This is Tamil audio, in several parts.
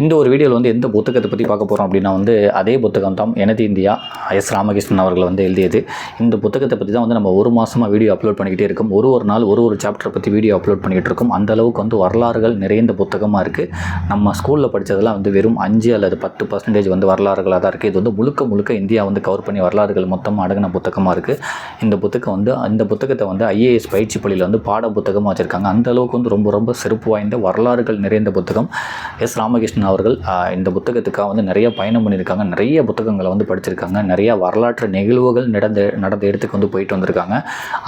இந்த ஒரு வீடியோவில் வந்து எந்த புத்தகத்தை பற்றி பார்க்க போகிறோம் அப்படின்னா வந்து அதே புத்தகம் தான் எனது இந்தியா எஸ் ராமகிருஷ்ணன் அவர்கள் வந்து எழுதியது. இந்த புத்தகத்தை பற்றி தான் வந்து நம்ம ஒரு மாதமாக வீடியோ அப்லோட் பண்ணிக்கிட்டே இருக்கோம். ஒரு ஒரு நாள் ஒரு ஒரு சாப்டரை பற்றி வீடியோ அப்லோட் பண்ணிக்கிட்டு இருக்கோம். அந்த அளவுக்கு வந்து வரலாறுகள் நிறைந்த புத்தகமாக இருக்குது நம்ம ஸ்கூலில் படித்ததெல்லாம் வந்து வெறும் அஞ்சு அல்லது பத்து பர்சன்டேஜ் வந்து வரலாறுகளாக தான் இருக்குது இது வந்து முழுக்க முழுக்க இந்தியா வந்து கவர் பண்ணி வரலாறுகள் மொத்தமாக அடங்கின புத்தகமாக இருக்குது இந்த புத்தகம் வந்து அந்த புத்தகத்தை வந்து ஐஏஎஸ் பயிற்சி பள்ளியில் வந்து பாட புத்தகமாக வச்சுருக்காங்க. அந்த அளவுக்கு வந்து ரொம்ப ரொம்ப சிறப்பு வாய்ந்த வரலாறுகள் நிறைந்த புத்தகம். எஸ் ராமகிருஷ்ணன் அவர்கள் இந்த புத்தகத்துக்காக வந்து நிறைய பயணம் பண்ணியிருக்காங்க. நிறைய புத்தகங்களை வந்து படிச்சிருக்காங்க. நிறைய வரலாற்று நிகழ்வுகள் நடந்த நடந்த இடத்துக்கு வந்து போயிட்டு வந்திருக்காங்க.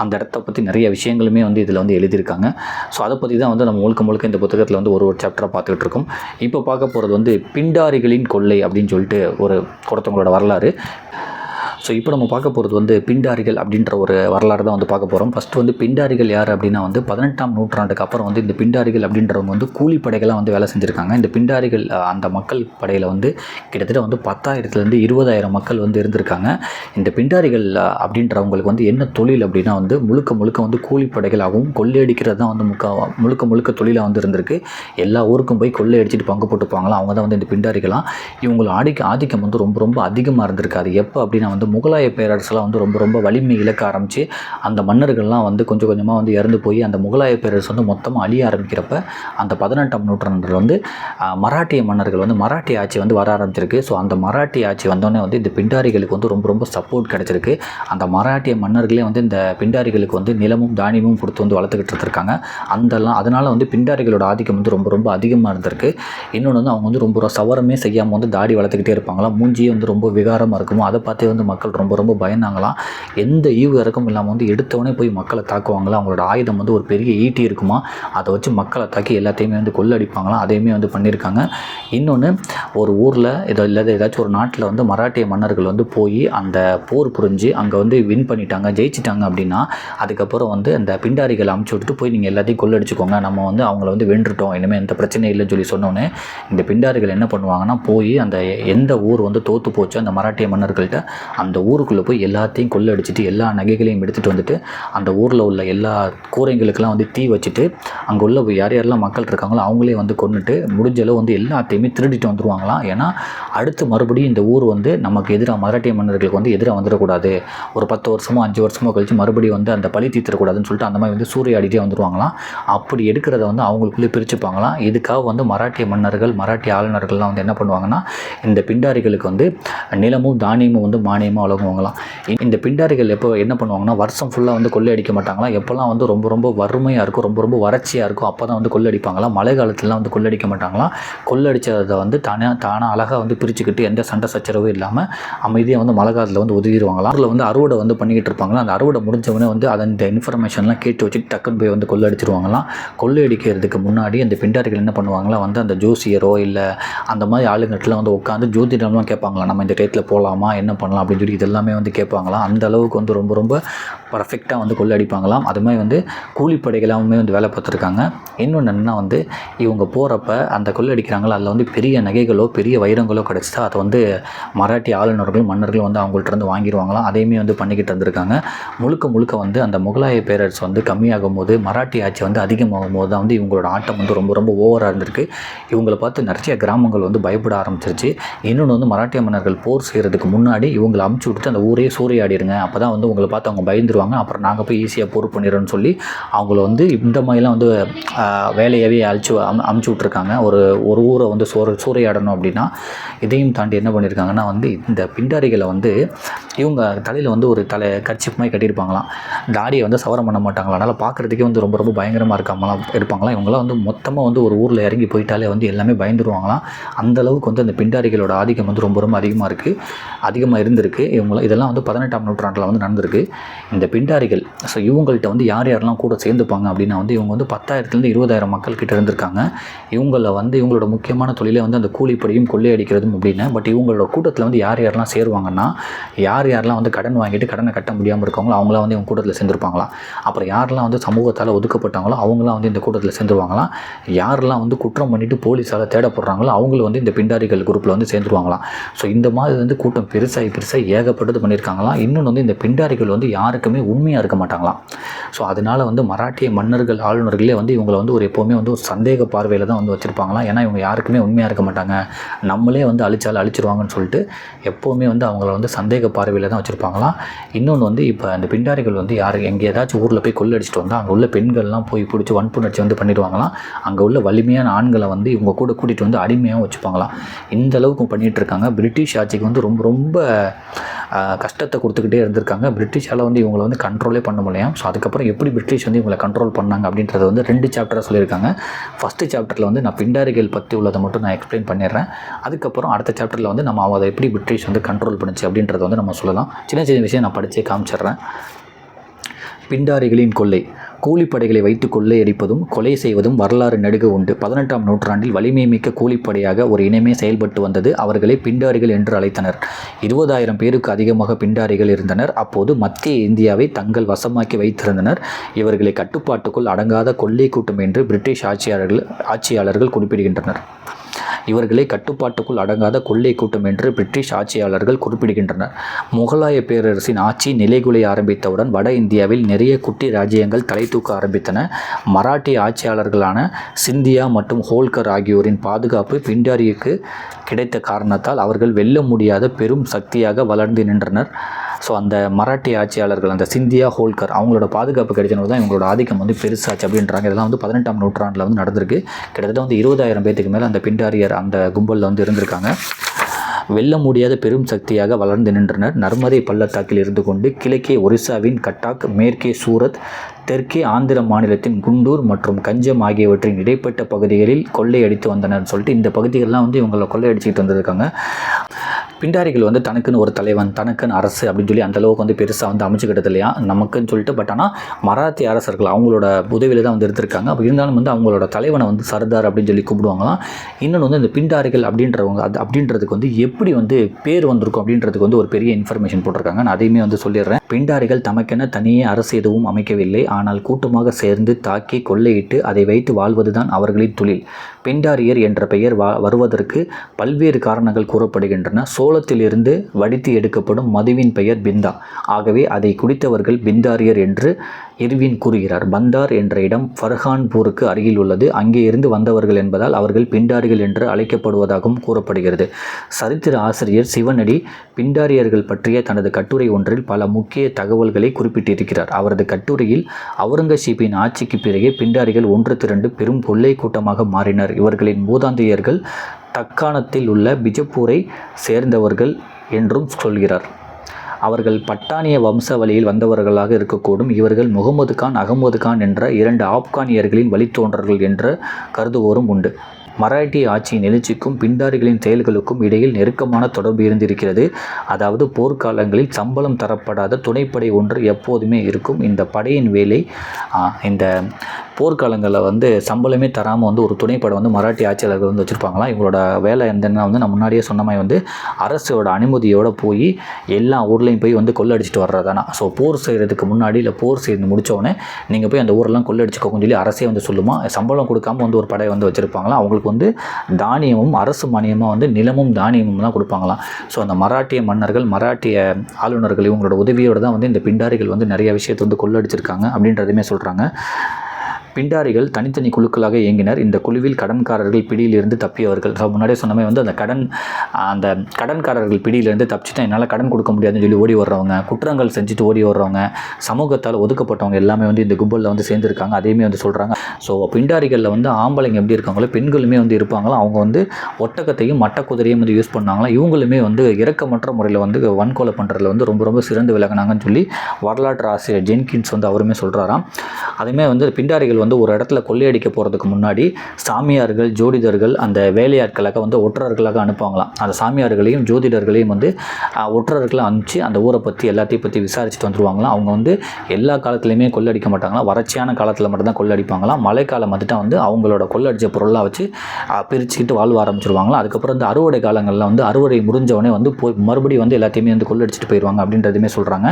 அந்த இடத்த பற்றி நிறைய விஷயங்களுமே வந்து இதில் வந்து எழுதியிருக்காங்க. ஸோ அதை பற்றி தான் வந்து நம்ம முழுக்க முழுக்க இந்த புத்தகத்தில் வந்து ஒரு ஒரு சாப்டராக பார்த்துக்கிட்டு இருக்கோம். இப்போ பார்க்க போகிறது வந்து பிண்டாரிகளின் கொள்ளை அப்படின்னு சொல்லிட்டு ஒரு ஒருத்தவங்களோட வரலாறு. ஸோ இப்போ நம்ம பார்க்க போகிறது வந்து பிண்டாரிகள் அப்படின்ற ஒரு வரலாறு தான் வந்து பார்க்க போகிறோம் ஃபஸ்ட்டு வந்து பிண்டாரிகள் யார் அப்படின்னா வந்து பதினெட்டாம் நூற்றாண்டுக்கு அப்புறம் வந்து இந்த பிண்டாரிகள் அப்படின்றவங்க வந்து கூலிப்படைகளாக வந்து வேலை செஞ்சுருக்காங்க. இந்த பிண்டாரிகள் அந்த மக்கள் படையில் வந்து கிட்டத்தட்ட வந்து பத்தாயிரத்துலேருந்து இருபதாயிரம் மக்கள் வந்து இருந்திருக்காங்க. இந்த பிண்டாரிகள் அப்படின்றவங்களுக்கு வந்து என்ன தொழில் அப்படின்னா வந்து முழுக்க முழுக்க வந்து கூலிப்படைகளாகவும் கொள்ளையடிக்கிறது தான் வந்து முக்க முழுக்க முழுக்க தொழிலாக வந்து இருந்திருக்கு. எல்லா ஊருக்கும் போய் கொள்ளையடிச்சிட்டு பங்கு போட்டுப்பாங்களாம். அவங்க தான் வந்து இந்த பிண்டாரிகளாம் இவங்களோட ஆதிக்க ஆதிக்கம் வந்து ரொம்ப ரொம்ப அதிகமாக இருந்திருக்கு. அது எப்போ அப்படின்னா வந்து முகலாய பேரரசுலாம் வந்து ரொம்ப ரொம்ப வலிமை இழக்க ஆரம்பித்து அந்த மன்னர்கள்லாம் வந்து கொஞ்சம் கொஞ்சமாக வந்து இறந்து போய் அந்த முகலாய பேரரசு வந்து மொத்தமாக அழிய ஆரம்பிக்கிறப்ப அந்த பதினெட்டாம் நூற்றாண்டில் வந்து மராட்டிய மன்னர்கள் வந்து மராட்டிய ஆட்சி வந்து வர ஆரம்பிச்சிருக்கு. ஸோ அந்த மராட்டிய ஆட்சி வந்தோடனே வந்து இந்த பிண்டாரிகளுக்கு வந்து ரொம்ப ரொம்ப சப்போர்ட் கிடச்சிருக்கு. அந்த மராட்டிய மன்னர்களே வந்து இந்த பிண்டாரிகளுக்கு வந்து நிலமும் தானியமும் கொடுத்து வந்து வளர்த்துக்கிட்டு இருந்திருக்காங்க. அந்தலாம் அதனால் வந்து பிண்டாரிகளோட ஆதிக்கம் வந்து ரொம்ப ரொம்ப அதிகமாக இருந்திருக்கு. இன்னொன்று வந்து அவங்க வந்து ரொம்ப ரொம்ப சவரமே செய்யாமல் வந்து தாடி வளர்த்துக்கிட்டே இருப்பாங்களாம். மூஞ்சியே வந்து ரொம்ப விகாரமாக இருக்குமோ அதை பார்த்தே வந்து மக்கள் மக்கள் ரொம்ப ரொம்ப பயந்தாங்களாம். எந்த ஈவு இறக்கம் இல்லாமல் வந்து எடுத்தவொடனே போய் மக்களை தாக்குவாங்களா? அவங்களோட ஆயுதம் வந்து ஒரு பெரிய ஈட்டி இருக்குமா? அதை வச்சு மக்களை தாக்கி எல்லாத்தையுமே வந்து கொள்ளடிப்பாங்களாம். அதையுமே வந்து பண்ணியிருக்காங்க இன்னொன்று ஒரு ஊரில் ஏதோ இல்லாத ஏதாச்சும் ஒரு நாட்டில் வந்து மராட்டிய மன்னர்கள் வந்து போய் அந்த போர் புரிஞ்சு அங்கே வந்து வின் பண்ணிட்டாங்க ஜெயிச்சிட்டாங்க அப்படின்னா அதுக்கப்புறம் வந்து அந்த பிண்டாரிகளை அமுச்சு விட்டுட்டு போய் நீங்கள் எல்லாத்தையும் கொள்ளடிச்சுக்கோங்க. நம்ம வந்து அவங்கள வந்து வென்றுட்டோம். இனிமேல் எந்த பிரச்சனையும் இல்லைன்னு சொல்லி சொன்னோன்னே இந்த பிண்டாரிகள் என்ன பண்ணுவாங்கன்னா போய் அந்த எந்த ஊர் வந்து தோற்று போச்சோ அந்த மராட்டிய மன்னர்கள்ட்ட அந்த அந்த ஊருக்குள்ளே போய் எல்லாத்தையும் கொள்ளடிச்சிட்டு எல்லா நகைகளையும் எடுத்துகிட்டு வந்துட்டு அந்த ஊரில் உள்ள எல்லா கூரைங்களுக்கெல்லாம் வந்து தீ வச்சுட்டு அங்கே உள்ள யார் யாரெல்லாம் மக்கள் இருக்காங்களோ அவங்களே வந்து கொண்டுட்டு முடிஞ்ச அளவு வந்து எல்லாத்தையுமே திருடிட்டு வந்துருவாங்களாம். ஏன்னா அடுத்து மறுபடியும் இந்த ஊர் வந்து நமக்கு எதிராக மராட்டிய மன்னர்களுக்கு வந்து எதிராக வந்துடக்கூடாது. ஒரு பத்து வருஷமோ அஞ்சு வருஷமோ கழித்து மறுபடியும் வந்து அந்த பழி தீர்த்திடக்கூடாதுன்னு சொல்லிட்டு அந்த மாதிரி வந்து சூறையாடிட்டே வந்துடுவாங்களாம் அப்படி எடுக்கிறத வந்து அவங்களுக்குள்ளே பிரிச்சுப்பாங்களாம். இதுக்காக வந்து மராட்டிய மன்னர்கள் மராட்டிய ஆளுநர்கள்லாம் வந்து என்ன பண்ணுவாங்கன்னா இந்த பிண்டாரிகளுக்கு வந்து நிலமும் தானியமும் வந்து மானியமாக அதிகமாக விலகுவாங்களாம் இந்த பிண்டாரிகள் எப்போ என்ன பண்ணுவாங்கன்னா வருஷம் ஃபுல்லாக வந்து கொள்ளையடிக்க மாட்டாங்களாம் எப்போல்லாம் வந்து ரொம்ப ரொம்ப வறுமையாக இருக்கும் ரொம்ப ரொம்ப வறட்சியாக இருக்கும் அப்போ தான் வந்து கொள்ளடிப்பாங்களாம் மழை காலத்துலலாம் வந்து கொள்ளடிக்க மாட்டாங்களாம் கொள்ளடிச்சதை வந்து தானே தானாக அழகாக வந்து பிரிச்சுக்கிட்டு எந்த சண்டை சச்சரவும் இல்லாமல் அமைதியாக வந்து மழை காலத்தில் வந்து ஒதுக்கிடுவாங்களாம் அதில் வந்து அறுவடை வந்து பண்ணிக்கிட்டு இருப்பாங்களா? அந்த அறுவடை முடிஞ்சவொடனே வந்து அதன் இன்ஃபர்மேஷன்லாம் கேட்டு வச்சுட்டு டக்குன்னு போய் வந்து கொள்ளடிச்சிருவாங்களாம் கொள்ளையடிக்கிறதுக்கு முன்னாடி அந்த பிண்டாரிகள் என்ன பண்ணுவாங்களா? வந்து அந்த ஜோசியரோ இல்லை அந்த மாதிரி ஆளுங்கட்டெலாம் வந்து உட்காந்து ஜோதிடம்லாம் கேட்பாங்களா? நம்ம இந்த டேட்டில் போகலாமா என்ன பண்ணலாம்? அப்படின்னு சொல்லி இதெல்லாமே வந்து கேட்பாங்களாம். அந்த அளவுக்கு வந்து ரொம்ப ரொம்ப பர்ஃபெக்டாக வந்து கொள்ளடிப்பாங்களாம் அது மாதிரி வந்து கூலிப்படைகளாமே வந்து வேலை பார்த்துருக்காங்க. இன்னொன்று என்னென்னா வந்து இவங்க போகிறப்ப அந்த கொள்ளடிக்கிறாங்களோ அதில் வந்து பெரிய நகைகளோ பெரிய வைரங்களோ கிடச்சிதா அதை வந்து மராட்டி ஆளுநர்கள் மன்னர்கள் வந்து அவங்கள்ட்ட இருந்து வாங்கிடுவாங்களாம் அதையுமே வந்து பண்ணிக்கிட்டு இருந்திருக்காங்க. முழுக்க முழுக்க வந்து அந்த முகலாய பேரரசு வந்து கம்மியாகும் போது மராட்டி ஆட்சி வந்து அதிகமாகும் போது தான் வந்து இவங்களோட ஆட்டம் வந்து ரொம்ப ரொம்ப ஓவராக இருந்திருக்கு. இவங்களை பார்த்து நிறைய கிராமங்கள் வந்து பயப்பட ஆரம்பிச்சிருச்சு. இன்னொன்று வந்து மராட்டிய மன்னர்கள் போர் செய்கிறதுக்கு முன்னாடி இவங்களை அமுச்சு விட்டு அந்த ஊரே சூறையாடிடுங்க அப்போ தான் வந்து உங்களை பார்த்து அவங்க பயந்துருவாங்க. அப்புறம் நாங்கள் போய் ஈஸியாக போர் பண்ணிடுறோன்னு சொல்லி அவங்கள வந்து இந்த மாதிரிலாம் வந்து வேலையாகவே அழிச்சு அம் அமுச்சு விட்ருக்காங்க ஒரு ஒரு ஊரை வந்து சூற சூறையாடணும் அப்படின்னா இதையும் தாண்டி என்ன பண்ணியிருக்காங்கன்னா வந்து இந்த பிண்டாரிகளை வந்து இவங்க தலையில் வந்து ஒரு தலை கர்ச்சிப் மாதிரி கட்டியிருப்பாங்களாம். தாடியை வந்து சவரம் பண்ண மாட்டாங்களா அதனால் பார்க்குறதுக்கே வந்து ரொம்ப ரொம்ப பயங்கரமாக இருக்காமலாம் இருப்பாங்களாம். இவங்களாம் வந்து மொத்தமாக வந்து ஒரு ஊரில் இறங்கி போயிட்டாலே வந்து எல்லாமே பயந்துருவாங்களாம். அந்தளவுக்கு வந்து அந்த பிண்டாரிகளோட ஆதிக்கம் வந்து ரொம்ப ரொம்ப அதிகமாக இருக்குது அதிகமாக இருந்திருக்கு. இவங்களாம் இதெல்லாம் வந்து பதினெட்டாம் நூற்றாண்டில் வந்து நடந்திருக்கு. இந்த பிண்டாரிகள். ஸோ இவங்கள்ட்ட வந்து யார் யாரெல்லாம் கூட சேர்ந்துப்பாங்க அப்படின்னா வந்து இவங்க வந்து பத்தாயிரத்துலேருந்து இருபதாயிரம் மக்கள் கிட்ட இருந்திருக்காங்க. இவங்கள வந்து இவங்களோட முக்கியமான தொழிலே வந்து அந்த கூலிப்படியும் கொள்ளையடிக்கிறதும் அப்படின்னு. பட் இவங்களோட கூட்டத்தில் வந்து யார் யாரெல்லாம் சேருவாங்கன்னா யார் யாரெல்லாம் வந்து கடன் வாங்கிட்டு கடனை கட்ட முடியாமல் இருக்காங்களோ அவங்களாம் வந்து இவங்க கூட்டத்தில் சேர்ந்துருப்பாங்களாம் அப்புறம் யாரெல்லாம் வந்து சமூகத்தால் ஒதுக்கப்பட்டாங்களோ அவங்களாம் வந்து இந்த கூட்டத்தில் சேர்ந்துருவாங்களாம் யாரெல்லாம் வந்து குற்றம் பண்ணிவிட்டு போலீஸால் தேடப்படுறாங்களோ அவங்களும் வந்து இந்த பிண்டாரிகள் குரூப்பில் வந்து சேர்ந்துருவாங்களாம் ஸோ இந்த மாதிரி வந்து கூட்டம் பெருசாகி பெருசாக ஏகப்பட்டது பண்ணியிருக்காங்களாம் இன்னொன்று வந்து இந்த பிண்டாரிகள் வந்து யாருக்குமே உண்மையாக இருக்க மாட்டாங்களாம். ஸோ அதனால் வந்து மராட்டிய மன்னர்கள் ஆளுநர்களே வந்து இவங்களை வந்து ஒரு எப்போவுமே வந்து ஒரு சந்தேக பார்வையில் தான் வந்து வச்சுருப்பாங்களாம். ஏன்னா இவங்க யாருக்குமே உண்மையாக இருக்க மாட்டாங்க. நம்மளே வந்து அழிச்சாலும் அழிச்சிருவாங்கன்னு சொல்லிட்டு எப்போவுமே வந்து அவங்கள வந்து சந்தேக பார்வையில் தான் வச்சுருப்பாங்களாம். இன்னொன்று வந்து இப்போ அந்த பிண்டாரிகள் வந்து யார் எங்கே ஏதாச்சும் ஊரில் போய் கொள்ளடிச்சிட்டு வந்தால் அங்கே உள்ள பெண்கள்லாம் போய் பிடிச்சி வன்புணர்ச்சி வந்து பண்ணிடுவாங்களாம். அங்கே உள்ள வலிமையான ஆண்களை வந்து இவங்க கூட கூட்டிகிட்டு வந்து அடிமையாகவும் வச்சுப்பாங்களாம். இந்த அளவுக்கு பண்ணிகிட்டு இருக்காங்க. பிரிட்டிஷ் ஆட்சிக்கு வந்து ரொம்ப ரொம்ப கஷ்டத்தை கொடுத்துக்கிட்டே இருந்திருக்காங்க. பிரிட்டிஷால் வந்து இவங்களை வந்து கண்ட்ரோலே பண்ண முடியும் ஸோ அதுக்கப்புறம் எப்படி பிரிட்டிஷ் வந்து இவங்களை கண்ட்ரோல் பண்ணாங்க அப்படின்றத வந்து ரெண்டு சாப்டராக சொல்லியிருக்காங்க. ஃபஸ்ட்டு சாப்டரில் வந்து நான் பிண்டாரிகள் பற்றி உள்ளதை மட்டும் நான் எக்ஸ்பிளைன் பண்ணிடுறேன். அதுக்கப்புறம் அடுத்த சாப்டரில் வந்து நம்ம அதை எப்படி பிரிட்டிஷ் வந்து கண்ட்ரோல் பண்ணுச்சு அப்படின்றத வந்து நம்ம சொல்லலாம். சின்ன சின்ன விஷயம் நான் படித்தே காமிச்சிடுறேன். பிண்டாரிகளின் கொள்ளை. கூலிப்படைகளை வைத்து கொள்ளையடிப்பதும் கொலை செய்வதும் வரலாறு நெடுக உண்டு. பதினெட்டாம் நூற்றாண்டில் வலிமை மிக்க கூலிப்படையாக ஒரு இனமே செயல்பட்டு வந்தது அவர்களை பிண்டாரிகள் என்று அழைத்தனர். இருபதாயிரம் பேருக்கு அதிகமாக பிண்டாரிகள் இருந்தனர். அப்போது மத்திய இந்தியாவை தங்கள் வசமாக்கி வைத்திருந்தனர். இவர்களை கட்டுப்பாட்டுக்குள் அடங்காத கொள்ளை கூட்டம் என்று பிரிட்டிஷ் ஆட்சியாளர்கள் ஆட்சியாளர்கள் குறிப்பிடுகின்றனர். இவர்களை கட்டுப்பாட்டுக்குள் அடங்காத கொள்ளை கூட்டம் என்று பிரிட்டிஷ் ஆட்சியாளர்கள் குறிப்பிடுகின்றனர். முகலாய பேரரசின் ஆட்சி நிலைகுலைய ஆரம்பித்தவுடன் வட இந்தியாவில் நிறைய குட்டி ராஜ்யங்கள் தலை தூக்க ஆரம்பித்தன. மராட்டிய ஆட்சியாளர்களான சிந்தியா மற்றும் ஹோல்கர் ஆகியோரின் பாதுகாப்பு பிண்டாரிக்கு கிடைத்த காரணத்தால் அவர்கள் வெல்ல முடியாத பெரும் சக்தியாக வளர்ந்து நின்றனர். ஸோ அந்த மராட்டி ஆட்சியாளர்கள் அந்த சிந்தியா ஹோல்கர் அவங்களோட பாதுகாப்பு கிடைச்சனால தான் இவங்களோட ஆதிக்கம் வந்து பெருசாச்சு அப்படின்றாங்க. இதெல்லாம் வந்து பதினெட்டாம் நூற்றாண்டில் வந்து நடந்திருக்கு. கிட்டத்தட்ட வந்து இருபதாயிரம் பேத்துக்கு மேலே அந்த பிண்டாரியர் அந்த கும்பலில் வந்து இருந்திருக்காங்க. வெல்ல முடியாத பெரும் சக்தியாக வளர்ந்து நின்றனர். நர்மதை பள்ளத்தாக்கில் இருந்து கொண்டு கிழக்கே ஒரிசாவின் கட்டாக் மேற்கே சூரத் தெற்கே ஆந்திர மாநிலத்தின் குண்டூர் மற்றும் கஞ்சம் ஆகியவற்றின் இடைப்பட்ட பகுதிகளில் கொள்ளையடித்து வந்தனர் சொல்லிட்டு இந்த பகுதிகளெலாம் வந்து இவங்களை கொள்ளையடிச்சிட்டு வந்திருக்காங்க. பிண்டாரிகள் வந்து தனக்குன்னு ஒரு தலைவன் தனக்குன்னு அரசு அப்படின்னு சொல்லி அந்த அளவுக்கு வந்து பெருசாக வந்து அமைச்சுக்கிட்டது இல்லையா? நமக்குன்னு சொல்லிட்டு பட் ஆனால் மராத்தி அரசர்கள் அவங்களோட உதவியில் தான் வந்து இருந்திருக்காங்க. அப்போ இருந்தாலும் வந்து அவங்களோட தலைவனை வந்து சர்தார் அப்படின்னு சொல்லி கூப்பிடுவாங்களாம். இன்னொன்று வந்து இந்த பிண்டாரிகள் அப்படின்றவங்க அது அப்படின்றதுக்கு வந்து எப்படி வந்து பேர் வந்திருக்கும் அப்படின்றதுக்கு வந்து ஒரு பெரிய இன்ஃபர்மேஷன் போட்டிருக்காங்க. நான் அதையுமே வந்து சொல்லிடுறேன். பிண்டாரிகள் தமக்கென தனியே அரசு எதுவும் அமைக்கவில்லை. ஆனால் கூட்டமாக சேர்ந்து தாக்கி கொள்ளையிட்டு அதை வைத்து வாழ்வதுதான் அவர்களின் தொழில். பிண்டாரியர் என்ற பெயர் வா வருவதற்கு பல்வேறு காரணங்கள் கூறப்படுகின்றன. சோளத்திலிருந்து வடித்து எடுக்கப்படும் மதுவின் பெயர் பிந்தா. ஆகவே அதை குடித்தவர்கள் பிந்தாரியர் என்று இர்வின் கூறுகிறார் பந்தார் என்ற இடம் ஃபர்ஹான்பூருக்கு அருகில் உள்ளது அங்கே இருந்து வந்தவர்கள் என்பதால் அவர்கள் பிண்டாரிகள் என்று அழைக்கப்படுவதாகவும் கூறப்படுகிறது. சரித்திர ஆசிரியர் சிவனடி பிண்டாரியர்கள் பற்றிய தனது கட்டுரை ஒன்றில் பல முக்கிய தகவல்களை குறிப்பிட்டிருக்கிறார். அவரது கட்டுரையில் அவுரங்கசீப்பின் ஆட்சிக்கு பிறகு பிண்டாரிகள் ஒன்று திரண்டு பெரும் கொள்ளை கூட்டமாக மாறினர். இவர்களின் மூதாந்தையர்கள் தக்காணத்தில் உள்ள பிஜப்பூரை சேர்ந்தவர்கள் என்றும் சொல்கிறார். அவர்கள் பட்டானிய வம்சாவளியில் வந்தவர்களாக இருக்கக்கூடும். இவர்கள் முகமது கான் அகமது கான் என்ற இரண்டு ஆப்கானியர்களின் வழித்தோன்றர்கள் என்று கருதுவோரும் உண்டு. மராட்டிய ஆட்சியின் எழுச்சிக்கும் பிண்டாரிகளின் செயல்களுக்கும் இடையில் நெருக்கமான தொடர்பு இருந்திருக்கிறது. அதாவது போர்க்காலங்களில் சம்பளம் தரப்படாத துணைப்படை ஒன்று எப்போதுமே இருக்கும். இந்த படையின் வேலை இந்த போர்க்காலங்களில் வந்து சம்பளமே தராமல் வந்து ஒரு துணைப்படை வந்து மராட்டிய ஆட்சியாளர்கள் வந்து வச்சுருப்பாங்களாம் இவங்களோட வேலை என்னென்னா வந்து நான் முன்னாடியே சொன்ன மாதிரி வந்து அரசோட அனுமதியோடு போய் எல்லா ஊர்லேயும் போய் வந்து கொள்ளடிச்சிட்டு வர்றதானா? ஸோ போர் செய்கிறதுக்கு முன்னாடி இல்லை போர் செய்து முடித்தோடனே நீங்கள் போய் அந்த ஊரெல்லாம் கொள்ளடிச்சுக்கோங்கன்னு சொல்லி அரசே வந்து சொல்லுமா? சம்பளம் கொடுக்காம வந்து ஒரு படை வந்து வச்சுருப்பாங்களா? அவங்களுக்கு வந்து தானியமும் அரசு மானியமாக வந்து நிலமும் தானியமும் தான் கொடுப்பாங்களாம். ஸோ அந்த மராட்டிய மன்னர்கள் மராட்டிய ஆளுநர்கள் இவங்களோட உதவியோடு தான் வந்து இந்த பிண்டாரிகள் வந்து நிறைய விஷயத்தை வந்து கொள்ளடிச்சிருக்காங்க அப்படின்றதுமே சொல்கிறாங்க பிண்டாரிகள் தனித்தனி குழுக்களாக இயங்கினர். இந்த குழுவில் கடன்காரர்கள் பிடியிலிருந்து தப்பியவர்கள். ஸோ முன்னாடியே சொன்ன வந்து அந்த கடன் அந்த கடன்காரர்கள் பிடியிலிருந்து தப்பிச்சுட்டு என்னால் கடன் கொடுக்க முடியாதுன்னு சொல்லி ஓடி வர்றவங்க குற்றங்கள் செஞ்சுட்டு ஓடி வர்றவங்க சமூகத்தால் ஒதுக்கப்பட்டவங்க எல்லாமே வந்து இந்த கும்பலில் வந்து சேர்ந்துருக்காங்க. அதையுமே வந்து சொல்கிறாங்க ஸோ பிண்டாரிகளில் வந்து ஆம்பளைங்க எப்படி இருக்காங்களோ பெண்களுமே வந்து இருப்பாங்களோ அவங்க வந்து ஒட்டகத்தையும் மட்டக்குதிரையும் வந்து யூஸ் பண்ணாங்களா இவங்களுமே வந்து இறக்கமற்ற முறையில் வந்து வன்கொலை பண்ணுறதுல வந்து ரொம்ப ரொம்ப சிறந்து விளக்குனாங்கன்னு சொல்லி வரலாற்று ஆசிரியர் ஜென்கின்ஸ் வந்து அவருமே சொல்கிறாராம் அதுமே வந்து பிண்டாரிகள் வந்து ஒரு இடத்துல கொள்ளையடிக்க போகிறதுக்கு முன்னாடி சாமியார்கள் ஜோதிடர்கள் அந்த வேலையாட்களாக வந்து ஒற்றர்களாக அனுப்புவாங்களாம். அந்த சாமியார்களையும் ஜோதிடர்களையும் வந்து ஒற்றர்களை அனுப்பிச்சு அந்த ஊரை பற்றி எல்லாத்தையும் பற்றி விசாரிச்சுட்டு வந்துருவாங்களாம். அவங்க வந்து எல்லா காலத்துலையுமே கொள்ளடிக்க மாட்டாங்களாம். வறட்சியான காலத்தில் மட்டும்தான் கொள்ளடிப்பாங்களாம். மழைக்காலம் வந்துட்டு வந்து அவங்களோட கொள்ளடிச்ச பொருளாக வச்சு பிரிச்சுக்கிட்டு வாழ்வ ஆரம்பிச்சிருவாங்களாம். அதுக்கப்புறம் இந்த அறுவடை காலங்களில் வந்து அறுவடை முடிஞ்சவொடனே வந்து போய் மறுபடியும் வந்து எல்லாத்தையுமே வந்து கொள்ளடிச்சிட்டு போயிடுவாங்க அப்படின்றதுமே சொல்கிறாங்க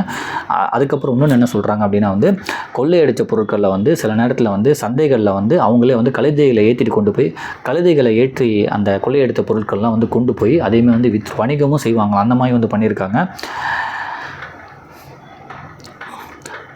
அதுக்கப்புறம் இன்னொன்று என்ன சொல்கிறாங்க அப்படின்னா வந்து கொள்ளையடித்த பொருட்களில் வந்து சில நேரத்தில் வந்து வந்து சந்தைகளில் வந்து அவங்களே வந்து கழுதைகளை ஏற்றிட்டு கொண்டு போய் கழுதைகளை ஏற்றி அந்த கொள்ளையெடுத்த பொருட்கள்லாம் வந்து கொண்டு போய் அதையுமே வந்து வித் வணிகமும் செய்வாங்க அந்த மாதிரி வந்து பண்ணியிருக்காங்க.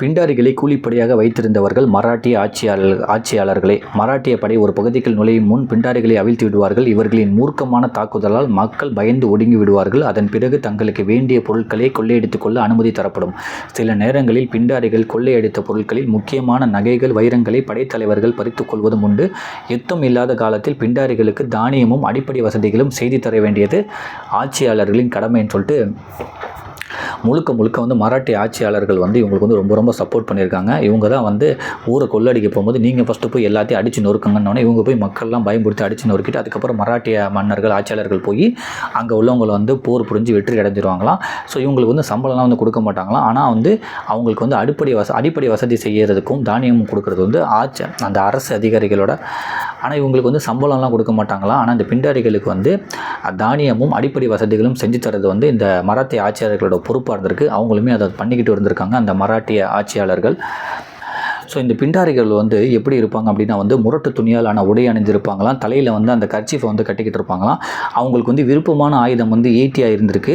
பிண்டாரிகளை கூலிப்படையாக வைத்திருந்தவர்கள் மராட்டிய ஆட்சியாளர் ஆட்சியாளர்களே. மராட்டிய படை ஒரு பகுதிக்குள் நுழையும் முன் பிண்டாரிகளை அவிழ்த்து விடுவார்கள். இவர்களின் மூர்க்கமான தாக்குதலால் மக்கள் பயந்து ஒடுங்கி விடுவார்கள். அதன் பிறகு தங்களுக்கு வேண்டிய பொருட்களை கொள்ளையடித்துக் கொள்ள அனுமதி தரப்படும். சில நேரங்களில் பிண்டாரிகள் கொள்ளையடித்த பொருட்களில் முக்கியமான நகைகள் வைரங்களை படைத்தலைவர்கள் பறித்துக் கொள்வதும் உண்டு. யுத்தம் இல்லாத காலத்தில் பிண்டாரிகளுக்கு தானியமும் அடிப்படை வசதிகளும் செய்து தர வேண்டியது ஆட்சியாளர்களின் கடமைன்னு சொல்லிட்டு முழுக்க முழுக்க வந்து மராட்டி ஆட்சியாளர்கள் வந்து இவங்களுக்கு வந்து ரொம்ப ரொம்ப சப்போர்ட் பண்ணியிருக்காங்க. இவங்க தான் வந்து ஊரை கொள்ளடிக்க போகும்போது நீங்கள் ஃபஸ்ட்டு போய் எல்லாத்தையும் அடித்து நொறுக்குங்கன்னொடனே இவங்க போய் மக்கள்லாம் பயன்படுத்தி அடித்து நொறுக்கிட்டு அதுக்கப்புறம் மராட்டிய மன்னர்கள் ஆட்சியாளர்கள் போய் அங்கே உள்ளவங்களை வந்து போர் புரிஞ்சு வெற்றி அடைஞ்சிருவாங்களாம். ஸோ இவங்களுக்கு வந்து சம்பளம்லாம் வந்து கொடுக்க மாட்டாங்களாம். ஆனால் வந்து அவங்களுக்கு வந்து அடிப்படை வச அடிப்படை வசதி செய்கிறதுக்கும் தானியமும் கொடுக்கறது வந்து ஆட்சி அந்த அரசு அதிகாரிகளோட ஆனால் இவங்களுக்கு வந்து சம்பளம்லாம் கொடுக்க மாட்டாங்களாம் ஆனால் இந்த பிண்டாரிகளுக்கு வந்து தானியமும் அடிப்படை வசதிகளும் செஞ்சு தரது வந்து இந்த மராத்திய ஆட்சியாளர்களோட பொறுப்பாக இருந்திருக்கு. அவங்களுமே அதை பண்ணிக்கிட்டு இருந்திருக்காங்க. அந்த மராட்டிய ஆட்சியாளர்கள் ஸோ இந்த பிண்டாரிகள் வந்து எப்படி இருப்பாங்க அப்படின்னா வந்து முரட்டு துணியாலான உடை அணிஞ்சிருப்பாங்களாம். தலையில் வந்து அந்த கர்ச்சீஃபை வந்து கட்டிக்கிட்டு இருப்பாங்களாம். அவங்களுக்கு வந்து விருப்பமான ஆயுதம் வந்து ஈட்டியாக இருந்திருக்கு.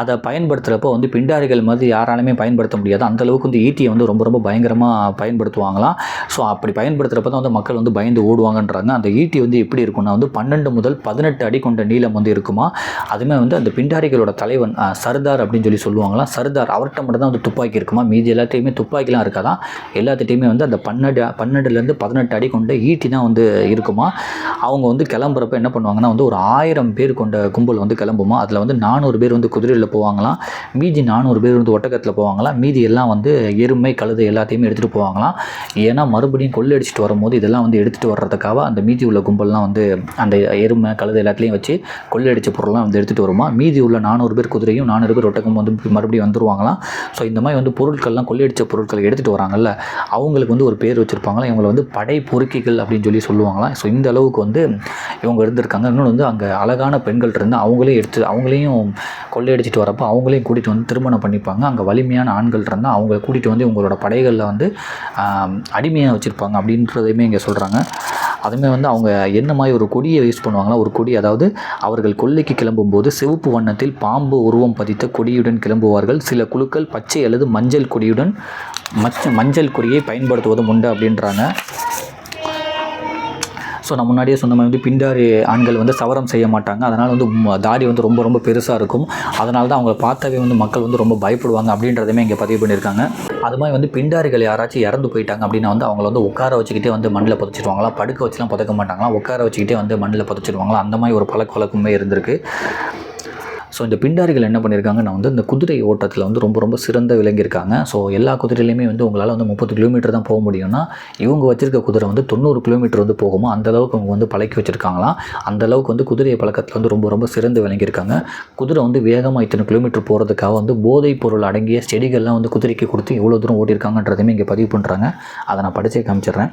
அதை பயன்படுத்துகிறப்போ வந்து பிண்டாரிகள் மாதிரி யாராலுமே பயன்படுத்த முடியாது. அந்த அளவுக்கு வந்து ஈட்டியை வந்து ரொம்ப ரொம்ப பயங்கரமாக பயன்படுத்துவாங்களாம். ஸோ அப்படி பயன்படுத்துகிறப்ப தான் வந்து மக்கள் வந்து பயந்து ஓடுவாங்கன்றாங்க. அந்த ஈட்டி வந்து எப்படி இருக்கும்னா வந்து பன்னெண்டு முதல் பதினெட்டு அடி கொண்ட நீளம் வந்து இருக்குமா? அதுவுமே வந்து அந்த பிண்டாரிகளோட தலைவன் சர்தார் அப்படின்னு சொல்லி சொல்லுவாங்களாம். சர்தார் அவர்கிட்ட மட்டும் தான் வந்து துப்பாக்கி இருக்குமா? மீதி எல்லாத்தையுமே துப்பாக்கிலாம் இருக்காதான் எல்லாத்திட்டையுமே வந்து அந்த பன்னெண்டு பன்னெண்டுலேருந்து பதினெட்டு அடி கொண்ட ஈட்டி தான் வந்து இருக்குமா? அவங்க வந்து கிளம்புறப்ப என்ன பண்ணுவாங்கன்னா வந்து ஒரு ஆயிரம் பேர் கொண்ட கும்பல் வந்து கிளம்புமா? அதில் வந்து நானூறு பேர் வந்து குதிரையில் போவாங்களாம். மீதி நானூறு பேர் வந்து ஒட்டகத்தில் போவாங்களாம். மீதி எல்லாம் வந்து எருமை கழுது எல்லாத்தையுமே எடுத்துகிட்டு போவாங்களாம். ஏன்னா மறுபடியும் கொள்ளடிச்சிட்டு வரும்போது இதெல்லாம் வந்து எடுத்துகிட்டு வர்றதுக்காக அந்த மீதி உள்ள கும்பல்லாம் வந்து அந்த எருமை கழுது எல்லாத்துலேயும் வச்சு கொள்ளடிச்ச பொருள்லாம் வந்து எடுத்துகிட்டு வருமா? மீதி உள்ள நானூறு பேர் குதிரையும் நானூறு பேர் ஒட்டகம் வந்து மறுபடியும் வந்துருவாங்களாம். ஸோ இந்த மாதிரி வந்து பொருட்கள்லாம் கொள்ளையடிச்ச பொருட்கள் எடுத்துகிட்டு வராங்கல்ல. அவங்களுக்கு வந்து ஒரு பேர் வச்சுருப்பாங்களாம் இவங்களை வந்து படை பொறுக்கிகள் அப்படின்னு சொல்லி சொல்லுவாங்களாம் ஸோ இந்த அளவுக்கு வந்து இவங்க இருந்திருக்காங்க. இன்னொன்று வந்து அங்கே அழகான பெண்கள் இருந்து அவங்களே எடுத்து அவங்களையும் கொள்ளையடிச்சிட்டு வரப்போ அவங்களையும் கூட்டிகிட்டு வந்து திருமணம் பண்ணிப்பாங்க. அங்கே வலிமையான ஆண்கள் இருந்தால் அவங்கள கூட்டிகிட்டு வந்து இவங்களோட படைகளில் வந்து அடிமையாக வச்சுருப்பாங்க அப்படின்றதையுமே இங்கே சொல்கிறாங்க அதுவுமே வந்து அவங்க என்ன மாதிரி ஒரு கொடியை யூஸ் பண்ணுவாங்களா ஒரு கொடி அதாவது அவர்கள் கொல்லைக்கு கிளம்பும்போது சிவப்பு வண்ணத்தில் பாம்பு உருவம் பதித்த கொடியுடன் கிளம்புவார்கள். சில குழுக்கள் பச்சை அல்லது மஞ்சள் கொடியுடன் மச்ச மஞ்சள் குறியை பயன்படுத்துவதும் உண்டு அப்படின்றாங்க. ஸோ நான் முன்னாடியே சொன்ன மாதிரி வந்து பிண்டாரி ஆண்கள் வந்து சவரம் செய்ய மாட்டாங்க. அதனால் வந்து தாடி வந்து ரொம்ப ரொம்ப பெருசாக இருக்கும். அதனால தான் அவங்கள பார்த்தாவே வந்து மக்கள் வந்து ரொம்ப பயப்படுவாங்க அப்படின்றதுமே இங்கே பதிவு பண்ணியிருக்காங்க. அது மாதிரி வந்து பிண்டாரிகள் யாராச்சும் இறந்து போயிட்டாங்க அப்படின்னா வந்து அவங்கள வந்து உட்கார வச்சுக்கிட்டே வந்து மண்ணில் புதைச்சிடுவாங்களா? படுக்க வச்சுலாம் புதைக்க மாட்டாங்களா? உட்கார வச்சுக்கிட்டே வந்து மண்ணில் புதைச்சிடுவாங்களா? அந்த மாதிரி ஒரு பழக்க வழக்கமே இருந்திருக்கு. ஸோ இந்த பிண்டாரிகள் என்ன பண்ணியிருக்காங்கன்னா வந்து இந்த குதிரை ஓட்டத்தில் வந்து ரொம்ப ரொம்ப சிறந்த விளங்கியிருக்காங்க ஸோ எல்லா குதிரையிலையுமே வந்து உங்களால் வந்து முப்பது கிலோமீட்டர் தான் போக முடியும்னா இவங்க வச்சிருக்க குதிரை வந்து தொண்ணூறு கிலோமீட்டர் வந்து போகுமா? அந்த அளவுக்கு அவங்க வந்து பழக்கி வச்சுருக்காங்களாம் அந்த அளவுக்கு வந்து குதிரை பழக்கத்தில் வந்து ரொம்ப ரொம்ப சிறந்து விளங்கியிருக்காங்க. குதிரை வந்து வேகமாக இத்தனை கிலோமீட்டர் போகிறதுக்காக வந்து போதைப் பொருள் அடங்கிய செடிகள்லாம் வந்து குதிரைக்கு கொடுத்து எவ்வளோ தூரம் ஓட்டியிருக்காங்கன்றதையுமே இங்கே பதிவு பண்ணுறாங்க அதை நான் படிச்சே காமிச்சிடுறேன்.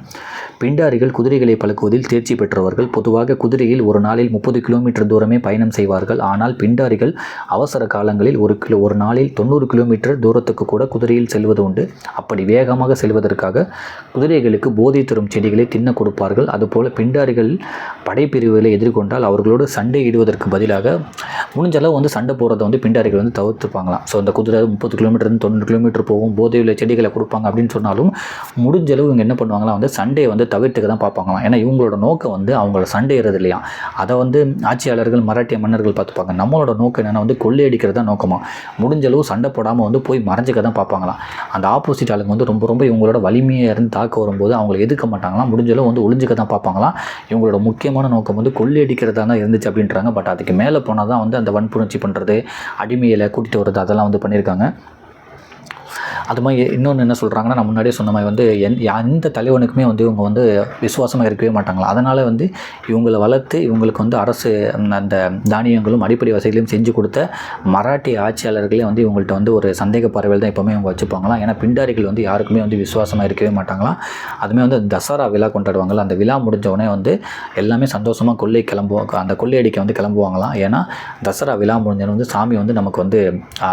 பிண்டாரிகள் குதிரைகளை பழக்குவதில் தேர்ச்சி பெற்றவர்கள் பொதுவாக குதிரையில் ஒரு நாளில் முப்பது கிலோமீட்டர் தூரமே பயணம் செய்வார்கள். ஆனால் பிண்டாரிகள் அவசர காலங்களில் ஒரு கிலோ ஒரு நாளில் தொண்ணூறு கிலோமீட்டர் தூரத்துக்கு கூட குதிரையில் செல்வது உண்டு. அப்படி வேகமாக செல்வதற்காக குதிரைகளுக்கு போதை தரும் செடிகளை தின்ன கொடுப்பார்கள். அதுபோல பிண்டாரிகள் படைப்பிரிவுகளை எதிர்கொண்டால் அவர்களோடு சண்டையிடுவதற்கு பதிலாக முடிஞ்ச அளவு வந்து சண்டை போகிறத வந்து பிண்டாரிகள் வந்து தவிர்த்துப்பாங்களாம். ஸோ அந்த குதிரை முப்பது கிலோமீட்டர் தொண்ணூறு கிலோமீட்டர் போகும் போதையுள்ள செடிகளை கொடுப்பாங்க அப்படின்னு சொன்னாலும் முடிஞ்ச அளவு இவங்க என்ன பண்ணுவாங்களா வந்து சண்டையை வந்து தவிர்த்துக்க தான் பார்ப்பாங்களாம். ஏன்னா இவங்களோட நோக்கம் வந்து அவங்கள சண்டையிறது இல்லையா அதை வந்து ஆட்சியாளர்கள் மராட்டிய மன்னர்கள் பார்த்துப்பாங்க நம்மளோட நோக்கம் என்னென்னா வந்து கொள்ளையடிக்கிறது தான் நோக்கமாக முடிஞ்ச அளவு சண்டை போடாமல் வந்து போய் மறைஞ்சிக்க தான் பார்ப்பாங்களாம். அந்த ஆப்போசிட் ஆளுங்க வந்து ரொம்ப ரொம்ப இவங்களோட வலிமையாக இருந்து தாக்க வரும்போது அவங்கள எதுக்க மாட்டாங்களாம். முடிஞ்சளவு வந்து ஒளிஞ்சிக்க தான் பார்ப்பாங்களாம். இவங்களோட முக்கியமான நோக்கம் வந்து கொள்ளையடிக்கிறதா தான் இருந்துச்சு அப்படின்றாங்க. பட் அதுக்கு மேலே போனால் தான் வந்து அந்த வன்புணர்ச்சி பண்ணுறது அடிமையில் கூட்டிகிட்டு வர்றது அதெல்லாம் வந்து பண்ணியிருக்காங்க. அது மாதிரி இன்னொன்று என்ன சொல்கிறாங்கன்னா நான் முன்னாடியே சொன்ன மாதிரி வந்து எந் எந்த தலைவனுக்குமே வந்து இவங்க வந்து விசுவாசமாக இருக்கவே மாட்டாங்களா? அதனால் வந்து இவங்களை வளர்த்து இவங்களுக்கு வந்து அரசு அந்த- அந்த தானியங்களும் அடிப்படை வசதிகளையும் செஞ்சு கொடுத்த மராட்டிய ஆட்சியாளர்களே வந்து இவங்கள்ட்ட வந்து ஒரு சந்தேக பார்வையில் தான் எப்போவுமே இவங்க வச்சுப்பாங்களாம் ஏன்னா பிண்டாரிகள் வந்து யாருக்குமே வந்து விசுவாசமாக இருக்கவே மாட்டாங்களாம் அதுமே வந்து தசரா விழா கொண்டாடுவாங்கள்ல அந்த விழா முடிஞ்ச உடனே வந்து எல்லாமே சந்தோஷமாக கொள்ளை கிளம்புவாங்க அந்த கொள்ளையடிக்க வந்து கிளம்புவாங்களாம் ஏன்னா தசரா விழா முடிஞ்சோன்னு வந்து சாமி வந்து நமக்கு வந்து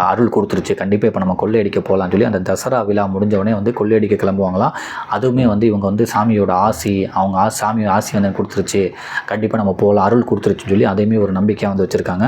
அருள் கொடுத்துருச்சு. கண்டிப்பாக இப்போ நம்ம கொள்ளையடிக்க போகலாம்னு சொல்லி அந்த தசரா விழா முடிஞ்சவனே வந்து கொள்ளையடிக்க கிளம்புவாங்களாம். அதுவுமே வந்து இவங்க வந்து சாமியோட ஆசி அவங்க ஆ சாமி ஆசி வந்து கொடுத்துருச்சு. கண்டிப்பாக நம்ம போகலாம் அருள் கொடுத்துருச்சுன்னு சொல்லி அதையுமே ஒரு நம்பிக்கையாக வந்து வச்சுருக்காங்க.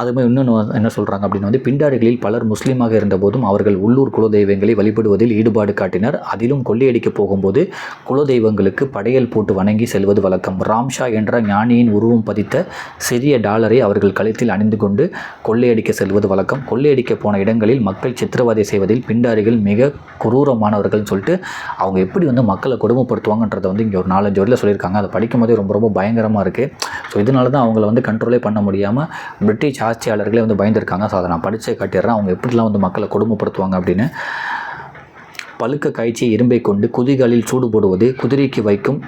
அது மாதிரி இன்னொன்று என்ன சொல்கிறாங்க அப்படின்னு வந்து பிண்டாரிகளில் பலர் முஸ்லீமாக இருந்தபோதும் அவர்கள் உள்ளூர் குலதெய்வங்களை வழிபடுவதில் ஈடுபாடு காட்டினர். அதிலும் கொள்ளையடிக்க போகும்போது குலதெய்வங்களுக்கு படையல் போட்டு வணங்கி செல்வது வழக்கம். ராம்ஷா என்ற ஞானியின் உருவம் பதித்த சிறிய டாலரை அவர்கள் கழுத்தில் அணிந்து கொண்டு கொள்ளையடிக்க செல்வது வழக்கம். கொள்ளையடிக்க போன இடங்களில் மக்கள் சித்திரவதை செய்வதில் பிண்டாரிகள் மிக குரூரமானவர்கள் சொல்லிட்டு அவங்க எப்படி வந்து மக்களை கொடுமைப்படுத்துவாங்கன்றதை வந்து இங்கே ஒரு நாலஞ்சு வரையில் சொல்லியிருக்காங்க. அதை படிக்கும் போதே ரொம்ப ரொம்ப பயங்கரமாக இருக்குது ஸோ இதனால தான் அவங்கள வந்து கண்ட்ரோலே பண்ண முடியாமல் பிரிட்டிஷ் ஆட்சியாளர்களே வந்து பயந்துருக்காங்க. ஸோ அதை நான் படித்தே காட்டிடுறேன். அவங்க எப்படிலாம் வந்து மக்களை கொடுமைப்படுத்துவாங்க அப்படின்னு. பழுக்க காய்ச்சி இரும்பை கொண்டு குதிகளில் சூடு போடுவது குதிரைக்கு வைக்கும்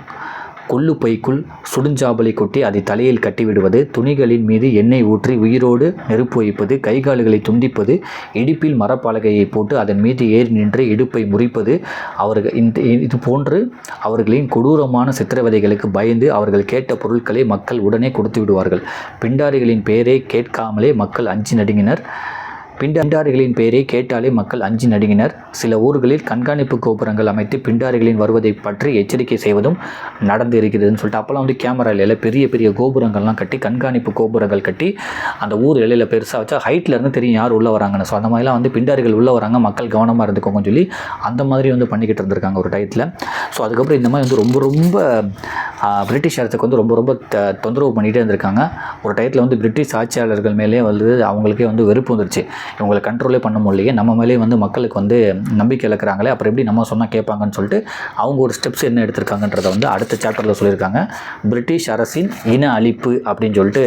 கொள்ளு பைக்குள் சுடுஞ்சாம்பலை கொட்டி அதை தலையில் கட்டிவிடுவது துணிகளின் மீது எண்ணெய் ஊற்றி உயிரோடு நெருப்பு வைப்பது கைகால்களை துண்டிப்பது இடுப்பில் மரப்பலகையை போட்டு அதன் மீது ஏறி நின்று இடுப்பை முறிப்பது அவர்கள் இந்த இது போன்று அவர்களின் கொடூரமான சித்திரவதைகளுக்கு பயந்து அவர்கள் கேட்ட பொருட்களை மக்கள் உடனே கொடுத்து விடுவார்கள். பிண்டாரிகளின் பெயரை கேட்காமலே மக்கள் அஞ்சி நடுங்கினர். பிண்டாரிகளின் பெயரை கேட்டாலே மக்கள் அஞ்சி நடுங்கினர். சில ஊர்களில் கண்காணிப்பு கோபுரங்கள் அமைத்து பிண்டாரிகளின் வருவதை பற்றி எச்சரிக்கை செய்வதும் நடந்து இருக்கிறதுன்னு சொல்லிட்டு அப்போல்லாம் வந்து கேமரா இல்லையில பெரிய பெரிய கோபுரங்கள்லாம் கட்டி கண்காணிப்பு கோபுரங்கள் கட்டி அந்த ஊர் இலையில் பெருசாக வச்சா ஹைட்ல இருந்து தெரியும் யார் உள்ளே வராங்கன்னு. ஸோ அந்த மாதிரிலாம் வந்து பிண்டாரிகள் உள்ளே வராங்க மக்கள் கவனமாக இருந்துக்கோங்கன்னு சொல்லி அந்த மாதிரி வந்து பண்ணிக்கிட்டு இருந்திருக்காங்க ஒரு டயத்தில். ஸோ அதுக்கப்புறம் இந்த மாதிரி வந்து ரொம்ப ரொம்ப பிரிட்டிஷ் அரசுக்கு வந்து ரொம்ப ரொம்ப த- தொந்தரவு பண்ணிகிட்டே இருந்திருக்காங்க. ஒரு டயத்தில் வந்து பிரிட்டிஷ் ஆட்சியாளர்கள் மேலே வந்து அவங்களுக்கே வந்து வெறுப்பு வந்துருச்சு. இவங்களை கண்ட்ரோலே பண்ண முடியலையே நம்ம மேலே வந்து மக்களுக்கு வந்து நம்பிக்கை இழக்கிறாங்களே அப்புறம் எப்படி நம்ம சொன்னால் கேட்பாங்கன்னு சொல்லிட்டு அவங்க ஒரு ஸ்டெப்ஸ் என்ன எடுத்திருக்காங்கன்றதை வந்து அடுத்த சாப்டரில் சொல்லியிருக்காங்க. பிரிட்டிஷ் அரசின் இன அழிப்பு அப்படின்னு சொல்லிட்டு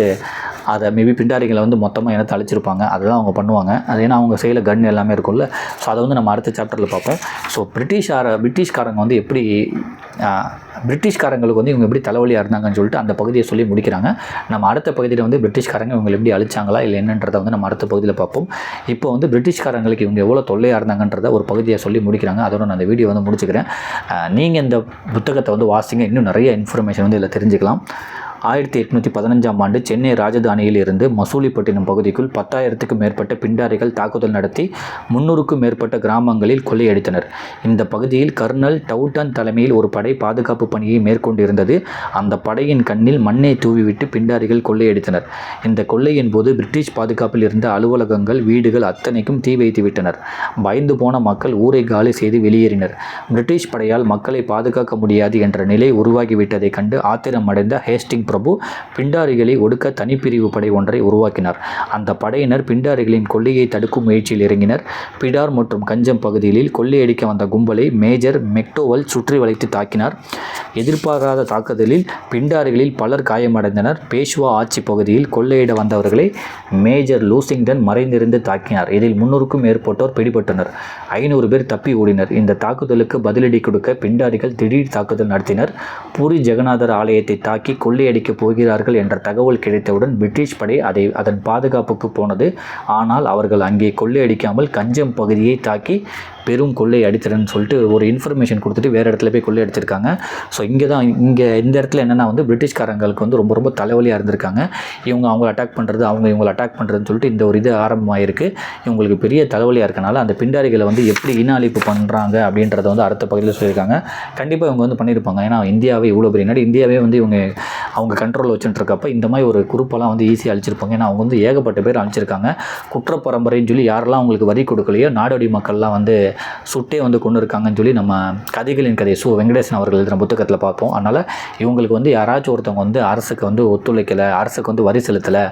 அதை மேபி பிண்டாரிகளை வந்து மொத்தமாக இனத்தை அழிச்சிருப்பாங்க. அதுதான் அவங்க பண்ணுவாங்க. அது ஏன்னா அவங்க செய்யல கன் எல்லாமே இருக்கும்ல. ஸோ அதை வந்து நம்ம அடுத்த சாப்டரில் பார்ப்போம். ஸோ பிரிட்டிஷ் பிரிட்டிஷ்காரங்க வந்து எப்படி பிரிட்டிஷ்காரங்களுக்கு வந்து இவங்க எப்படி தலைவலியாக இருந்தாங்கன்னு சொல்லிட்டு அந்த பகுதியை சொல்லி முடிக்கிறாங்க. நம்ம அடுத்த பகுதியில் வந்து பிரிட்டிஷ்காரங்க இவங்க எப்படி அழிச்சாங்களா இல்லை என்னன்றதை வந்து நம்ம அடுத்த பகுதியில் பார்ப்போம். இப்போ வந்து பிரிட்டிஷ்காரங்களுக்கு இவங்க எவ்வளோ தொல்லையாக இருந்தாங்கன்றத ஒரு பகுதியை சொல்லி முடிக்கிறாங்க. அதோட நான் அந்த வீடியோ வந்து முடிச்சுக்கிறேன். நீங்கள் இந்த புத்தகத்தை வந்து வாசிங்க. இன்னும் நிறைய இன்ஃபர்மேஷன் வந்து இதில் தெரிஞ்சுக்கலாம். ஆயிரத்தி எட்நூற்றி பதினஞ்சாம் ஆண்டு சென்னை ராஜதானியில் இருந்து மசூலிப்பட்டினம் பகுதிக்குள் பத்தாயிரத்துக்கும் மேற்பட்ட பிண்டாரிகள் தாக்குதல் நடத்தி முன்னூறுக்கும் மேற்பட்ட கிராமங்களில் கொள்ளையடித்தனர். இந்த பகுதியில் கர்னல் டவுட்டன் தலைமையில் ஒரு படை பாதுகாப்பு பணியை மேற்கொண்டிருந்தது. அந்த படையின் கண்ணில் மண்ணை தூவிவிட்டு பிண்டாரிகள் கொள்ளையடித்தனர். இந்த கொள்ளையின் போது பிரிட்டிஷ் பாதுகாப்பில் இருந்த அலுவலகங்கள் வீடுகள் அத்தனைக்கும் தீ வைத்து விட்டனர். பயந்து போன மக்கள் ஊரை காலி செய்து வெளியேறினர். பிரிட்டிஷ் படையால் மக்களை பாதுகாக்க முடியாது என்ற நிலை உருவாகிவிட்டதைக் கண்டு ஆத்திரம் அடைந்த ஹேஸ்டிங் பிரபு பிண்டாரிகளை ஒடுக்க தனிப்பிரிவு படை ஒன்றை உருவாக்கினார். அந்த படையினர் பிண்டாரிகளின் கொள்ளையை தடுக்கும் முயற்சியில் இறங்கினர். பிடார் மற்றும் கஞ்சம் பகுதிகளில் கொள்ளையடிக்க வந்த கும்பலை மேஜர் மெக்டோவல் சுற்றி வளைத்து தாக்கினார். எதிர்பாராத தாக்குதலில் பிண்டாரிகளில் பலர் காயமடைந்தனர். பேஷ்வா ஆட்சி பகுதியில் கொள்ளையிட வந்தவர்களை மேஜர் லூசிங்டன் மறைந்திருந்து தாக்கினார். இதில் முன்னூறுக்கும் மேற்பட்டோர் பிடிபட்டனர். ஐநூறு பேர் தப்பி ஓடினர். இந்த தாக்குதலுக்கு பதிலடி கொடுக்க பிண்டாரிகள் திடீர் தாக்குதல் நடத்தினர். பூரி ஜெகநாதர் ஆலயத்தை தாக்கி கொள்ளையடிக்கப் போகிறார்கள் என்ற தகவல் கிடைத்தவுடன் பிரிட்டிஷ் படை அதை அதன் பாதுகாப்புக்கு போனது. ஆனால் அவர்கள் அங்கே கொள்ளையடிக்காமல் கஞ்சம் பகுதியை தாக்கி பெரும் கொள்ளை அடித்தரன்னு சொல்லிட்டு ஒரு இன்ஃபர்மேஷன் கொடுத்துட்டு வேறு இடத்துல போய் கொள்ளை அடிச்சிருக்காங்க. ஸோ இங்கே தான் இங்கே இந்த இடத்துல என்னென்னா வந்து பிரிட்டிஷ்காரங்களுக்கு வந்து ரொம்ப ரொம்ப தலைவலியாக இருந்திருக்காங்க. இவங்க அவங்கள அட்டாக் பண்ணுறது அவங்க இவங்களை அட்டாக் பண்ணுறதுன்னு சொல்லிட்டு இந்த ஒரு இது ஆரம்பமாயிருக்கு. இவங்களுக்கு பெரிய தலைவலியாக இருக்கனால அந்த பிண்டாரிகளை வந்து எப்படி இன அழிப்பு பண்ணுறாங்க அப்படின்றத வந்து அடுத்த பகுதியில் சொல்லியிருக்காங்க. கண்டிப்பாக இவங்க வந்து பண்ணியிருப்பாங்க. ஏன்னா இந்தியாவே இவ்வளோ பெரிய நாடு இந்தியாவே வந்து இவங்க அவங்க கண்ட்ரோலில் வச்சுட்டுருக்கப்ப இந்த மாதிரி ஒரு குரூப்பெல்லாம் வந்து ஈஸியாக அழிச்சிருப்பாங்க. ஏன்னா அவங்க வந்து ஏகப்பட்ட பேர் அழிச்சிருக்காங்க. குற்ற பரம்பரைன்னு சொல்லி யாரெல்லாம் அவங்களுக்கு வரி கொடுக்கலையோ நாடோடி மக்கள்லாம் வந்து சுட்டே வந்து கொண்டு இருக்காங்கன்னு சொல்லி நம்ம கதைகளின் கதை சு வெங்கடேசன் அவர்கள் எழுதின புத்தகத்தில் பார்ப்போம். அதனால் இவங்களுக்கு வந்து யாராச்சும் ஒருத்தவங்க வந்து அரசுக்கு வந்து ஒத்துழைக்கலை அரசுக்கு வந்து வரி செலுத்தலை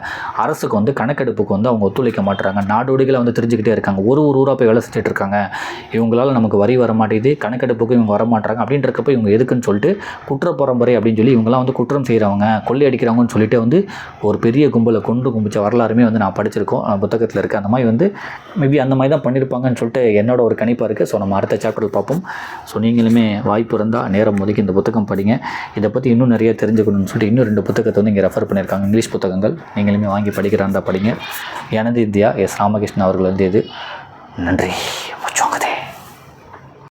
அரசுக்கு வந்து கணக்கெடுப்புக்கு வந்து அவங்க ஒத்துழைக்க மாட்டுறாங்க. நாடோடிகளை வந்து தெரிஞ்சுக்கிட்டே இருக்காங்க. ஒரு ஒரு ஊராக போய் வேலை செஞ்சுட்டு இருக்காங்க. இவங்களால் நமக்கு வரி வர மாட்டேங்குது கணக்கெடுப்புக்கு இவங்க வர மாட்டுறாங்க அப்படின்றப்ப இவங்க எதுக்குன்னு சொல்லிட்டு குற்ற பரம்பரை அப்படின்னு சொல்லி இவங்கெல்லாம் வந்து குற்றம் செய்கிறவங்க கொள்ளையடிக்கிறவங்கன்னு சொல்லிட்டு வந்து ஒரு பெரிய கும்பலை கொண்டு கும்பிச்ச வரலாறுமே வந்து நான் படிச்சிருக்கோம். புத்தகத்தில் இருக்குது அந்த மாதிரி வந்து மேபி அந்த மாதிரி தான் பண்ணியிருப்பாங்கன்னு சொல்லிட்டு என்னோட ஒரு கணிப்பாக இருக்குது ஸோ நம்ம அடுத்த சாப்டரில் பார்ப்போம். ஸோ நீங்களுமே வாய்ப்பு இருந்தால் நேரம் ஒதுக்கி இந்த புத்தகம் படிங்க. இதை பற்றி இன்னும் நிறைய தெரிஞ்சுக்கணும்னு சொல்லிட்டு இன்னும் ரெண்டு புத்தகத்தை வந்து இங்கே ரெஃபர் பண்ணியிருக்காங்க. இங்கிலீஷ் புத்தகங்கள். நீங்களுமே வாங்கி படிக்கிறா படிங்க. எனது இந்தியா எஸ். ராமகிருஷ்ணன் அவர்கள் வந்து இது நன்றி.